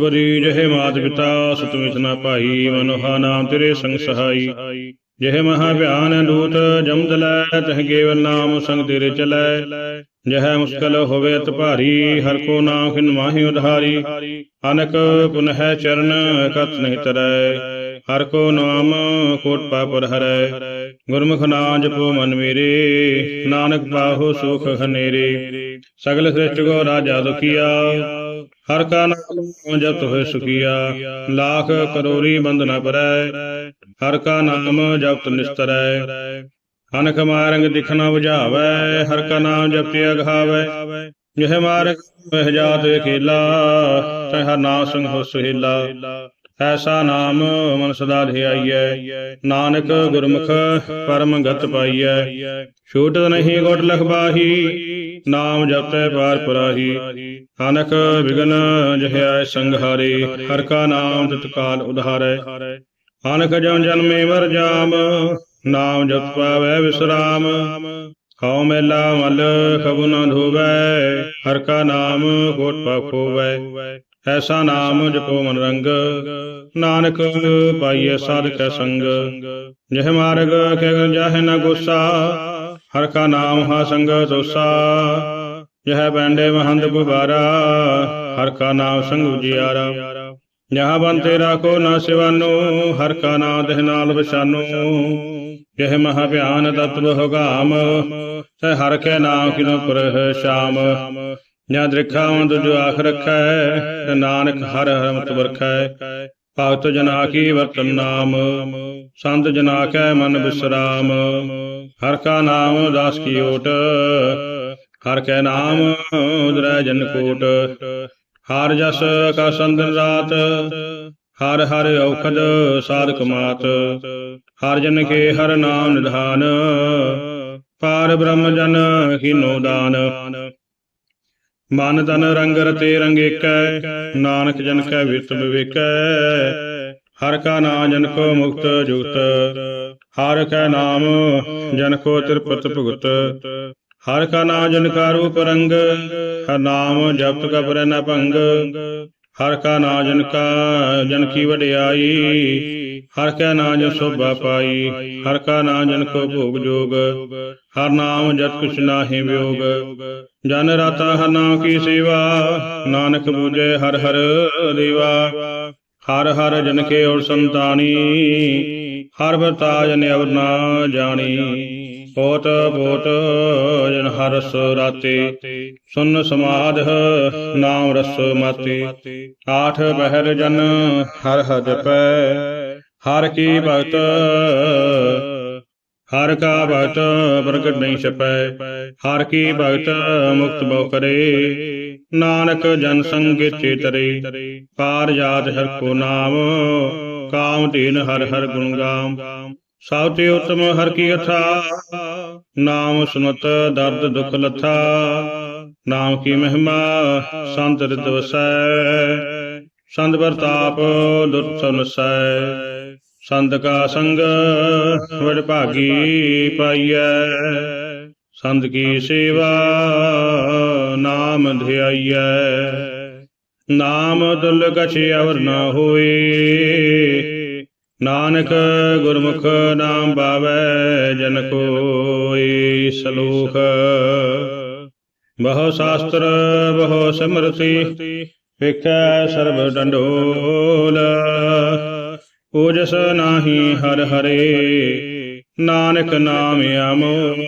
ਬਰੀ ਜਹ ਮਾਤ ਪਿਤਾ ਸੁਤ ਮਿਤਨਾ ਭਾਈ, ਮਨੋਹਾ ਨਾਮ ਤੇਰੇ ਸੰਗ ਸਹਾਈ। ਜਹ ਮਹਾ ਭਿਆਨ ਦੂਤ ਜਮਦ ਲੈ ਤਹ ਕੇਵਲ ਨਾਮ ਸੰਗ ਤੇਰੇ ਚਲੈ। ਜਹ ਮੁਸ਼ਕਲ ਹੋਵੇ ਅਤ ਭਾਰੀ, ਹਰ ਕੋ ਨਾਮ ਖਿਨ ਮਾਹੀ ਉਧਾਰੀ। ਅਨਕ ਪੁਨਹ ਚਰਨ ਕਤ ਨਹੀਂ ਤਰੈ। ਹਰ ਕੋ ਨਾਮ ਕੋਟ ਪਾਪਰ ਹਰੈ। ਗੁਰਮੁਖ ਨਾਮ ਜਪੋ ਮਨ ਮੇਰੇ, ਨਾਨਕ ਪਾਹੋ ਸੁਖ ਹਨੇਰੇ। ਸਗਲ ਸ੍ਰਿਸ਼ਟ ਕੋ ਰਾਜਾ ਦੁਖੀਆ। ਹਰ ਕਾ ਨਾਮ ਜਪਤ ਹੋਏ ਸੁਖੀਆ, ਲਾਖ ਕਰੋੜੀ ਬੰਦ ਨ ਪਰੈ, ਹਰ ਕਾ ਨਾਮ ਜਪਤ ਨਿਸਤਰੈ। ਅਨਕ ਮਾਰੰਗ ਦਿਖਣਾ 부ਝਾਵੈ ਹਰ ਕਾ ਨਾਮ ਜਪਿ ਅਗਾਵੈ। ਜਿਹ ਮਾਰਗ ਮਹਿ ਜਾਤ ਖੇਲਾ ਤਹ ਹਰ ਨਾਮ ਸੰਗ ਹੋ ਸੁਹੇਲਾ। ਐਸਾ ਨਾਮ ਮਨ ਸਦਾ ਧਿਆਈਐ, ਨਾਨਕ ਗੁਰਮੁਖ ਪਰਮ ਗਤ ਪਾਈਐ। ਛੂਟਤ ਨਹੀਂ ਗੁਟ ਲਖਬਾਹੀ ਨਾਮ ਜਪੈ ਪਾਰ ਪਰਾਹੀ। ਅਨਕ ਵਿਗਨ ਜਹਿਆ ਸੰਘਾਰੇ, ਹਰ ਕਾ ਨਾਮ ਤਤਕਾਲ ਉਧਾਰੈ। ਅਨਕ ਜਨ ਜਨਮੇ ਮਰ ਜਾਮ, ਨਾਮ ਜਪ ਪਾਵੈ ਵਿਸਰਾਮ। ਹਉ ਮੈਲਾ ਮਲ ਖਬੁ ਨ ਧੋਵੈ, ਹਰ ਕਾ ਨਾਮ ਕੋਟ ਪਾਪ ਐਸਾ ਨਾਮ ਜਪੋ ਮਨ ਰੰਗ, ਨਾਨਕ ਪਾਈਐ ਕੈ ਸੰਗ। ਜਹ ਮਾਰਗ ਕੇ ਜਾਹੇ ਨ ਗੁਸਾ ਹਰ ਕਾ ਨਾਮ ਹਾ ਸੰਗ ਤੋਸਾ ਜਹ ਬੈਂਡੇ ਮਹੰਦ ਗੁਬਾਰਾ, ਹਰ ਕਾ ਨਾਮ ਸੰਗ ਉਜਿਆਰਾ ਜਹਾਂ ਬੰਤੇ ਰਾਖੋ ਨਾ ਸਿਵਾਨੋ, ਹਰ ਕਾ ਨਾਮ ਦੇਹ ਨਾਲ ਵਿਸ਼ਾਨੋ। ਜਹ ਮਹਾ ਭਿਆਨ ਤਤਵ ਹੁਗਾਮ, ਸਹਿ ਹਰ ਕੇ ਨਾਮ ਕਿਨੋ ਪੁਰਹ ਸ਼ਾਮ। ਜਾਂ ਦ੍ਰਿਖਾਵੰ ਤੁਜੋ ਆਖ ਰਖੈ ਨਾਨਕ ਹਰ ਹਰਮਤ ਵਰਖੈ। ਭਗਤ ਜਨਾ ਕੀ ਵਰਤਨ ਨਾਮ, ਸੰਤ ਜਨਾ ਕੈ ਮਨ ਬਿਸਰਾਮ। ਹਰ ਕਾ ਨਾਮ ਦਾਸ ਕੀ ਓਟ, ਹਰ ਕੈ ਨਾਮ ਉਦਰੈ ਜਨ ਕੋਟ। ਹਰ ਜਸ ਕਾ ਸੰਦਨ ਰਾਤ, ਹਰ ਹਰ ਔਖਦ ਸਾਧਕ ਮਾਤ। ਹਰ ਜਨ ਕੇ ਹਰ ਨਾਮ ਨਿਧਾਨ, ਪਾਰ ਬ੍ਰਹਮ ਜਨ ਕੀਨੋ ਦਾਨ। ਮਨ ਤਨ ਰੰਗ ਰਤੇ ਰੰਗ ਨਾਨਕ ਜਨ ਕੈ ਵਿਰਤ ਵਿਵੇਕੈ। ਹਰ ਕਾ ਨਾਮ ਜਨ ਕੋ ਮੁਕਤ ਜੁਗਤ, ਹਰ ਕਾ ਨਾਮ ਜਨ ਕੋ ਤ੍ਰਿਪਤ ਭੁਗਤ। ਹਰ ਕਾ ਨਾਮ ਜਨ ਕਾ ਰੂਪ ਰੰਗ, ਹਰ ਨਾਮ ਜਪਤ ਕਬਰ ਨ ਭੰਗ। ਹਰ ਕਾ ਨਾਮ ਜਨ ਕਾ ਜਨ ਕੀ ਵਡਿਆਈ ਹਰ ਕਾ ਨਾ ਜਨ ਸੋਭਾ ਪਾਈ, ਹਰ ਕਾ ਨਾ ਜਨ ਕੋ ਭੋਗ ਜੋਗ, ਹਰ ਨਾਮ ਜਤ ਕੁਛ ਨਾਹੀ ਵਿਯੋਗ। ਜਨ ਰਾਤਾ ਹਰ ਨਾਮ ਕੀ ਸੇਵਾ, ਨਾਨਕ ਬੂਝੈ ਹਰ ਹਰ ਦੇਵਾ। ਹਰ ਹਰ ਜਨ ਕੇ ਔਰ ਸੰਤਾਨੀ, ਹਰ ਵਰਤਾ ਜਨ ਅਵਰ ਨਾ ਜਾਣੀ। ਪੋਤ ਪੋਤ ਜਨ ਹਰ ਰਸ ਰਾਤੇ, ਸੁਨ ਸਮਾਧ ਨਾਮ ਰਸ ਮਾਤੇ। ਆਠ ਬਹਿਰ ਜਨ ਹਰ ਹਰ ਜਪੈ ਹਰ ਕੀ ਭਗਤ ਹਰ ਕਾ ਭਗਤ ਪ੍ਰਗਟ ਨਹੀਂ ਛਪੈ। ਹਰ ਕੀ ਭਗਤ ਮੁਕਤ ਬਉ ਕਰੇ। ਨਾਨਕ ਜਨ ਸੰਗ ਚੇਤਰੇ ਪਾਰ ਜਾਤ ਹਰ ਕੋ ਨਾਮ। ਕਾਮ ਧੀਨ ਹਰ ਹਰ ਗੁਣ ਗਾਮ। ਸਭ ਤੇ ਉਤਮ ਹਰ ਕੀ ਅਥਾ। ਨਾਮ ਸੁਨਤ ਦਰਦ ਦੁਖ ਲਥਾ। ਨਾਮ ਕੀ ਮਹਿਮਾ। ਸੰਤ ਰਿਤ ਵਸੈ। ਸੰਤ ਪ੍ਰਤਾਪ ਦੁਰਤ ਸਨਸੈ ਸੰਤ ਕਾ ਸੰਗ ਵਡ ਭਾਗੀ ਪਾਈਐ। ਸੰਤ ਕੀ ਸੇਵਾ ਨਾਮ ਧਿਆਈਐ। ਨਾਮ ਦੁਲ ਕਛ ਅਵਰ ਨ ਹੋਏ। ਨਾਨਕ ਗੁਰਮੁਖ ਨਾਮ ਬਾਵੈ ਜਨ ਕੋਈ ਸਲੋਖ ਬਹੁ ਸ਼ਾਸਤਰ ਬਹੁ ਸਮਰਤੀ। ਵੇਖੈ ਸਰਬ ਡੰਡੋਲ। ਓਜਸ ਨਾਹੀ ਹਰ ਹਰੇ ਨਾਨਕ ਨਾਮ ਅਮੋ